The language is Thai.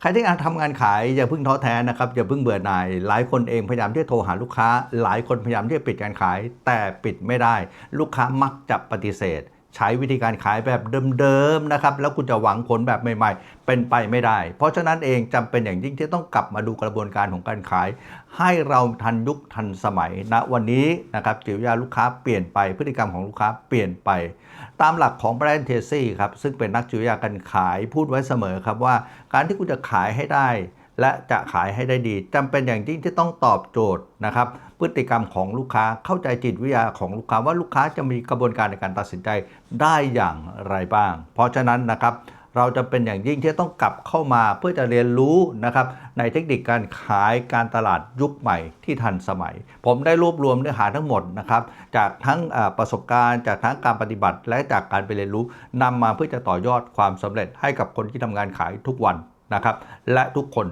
ใครที่กำลังทำงานขายอย่าเพิ่งท้อแท้นะครับอย่าเพิ่งเบื่อหน่าย หลายคนเองพยายามที่จะโทรหาลูกค้า หลายคนพยายามที่จะปิดการขาย แต่ปิดไม่ได้ ลูกค้ามักจะปฏิเสธ ใช้วิธีการขายแบบเดิมๆนะครับแล้วคุณจะหวังผลแบบใหม่ๆ เป็นไปไม่ได้ เพราะฉะนั้นเองจำเป็นอย่างยิ่งที่ต้องกลับมาดูกระบวนการของการขาย ให้เราทันยุคทันสมัยณวันนี้นะครับจิตวิทยาลูกค้าเปลี่ยนไปพฤติกรรมของลูกค้าเปลี่ยนไป ตามหลักของแบรนด์เทซี่ครับซึ่งเป็นนักจิตวิทยาการขายพูดไว้เสมอครับว่า การที่คุณจะขายให้ได้ และจะขายให้ได้ดีจำเป็นอย่างยิ่งที่ต้องตอบโจทย์นะครับ พฤติกรรมของลูกค้าเข้าใจจิตวิทยาของลูกค้าว่าลูกค้าจะมีกระบวนการในการตัดสินใจได้อย่างไรบ้าง เพราะฉะนั้นนะครับเราจะเป็นอย่างยิ่งที่ต้องกลับเข้ามาเพื่อจะเรียนรู้นะครับในเทคนิคการขายการตลาดยุคใหม่ที่ทันสมัย ผมได้รวบรวมเนื้อหาทั้งหมดนะครับจากทั้งประสบการณ์ จากทั้งการปฏิบัติ และจากการไปเรียนรู้นำมาเพื่อจะต่อยอดความสำเร็จให้กับคนที่ทำงานขายทุกวัน นะครับ และทุกคน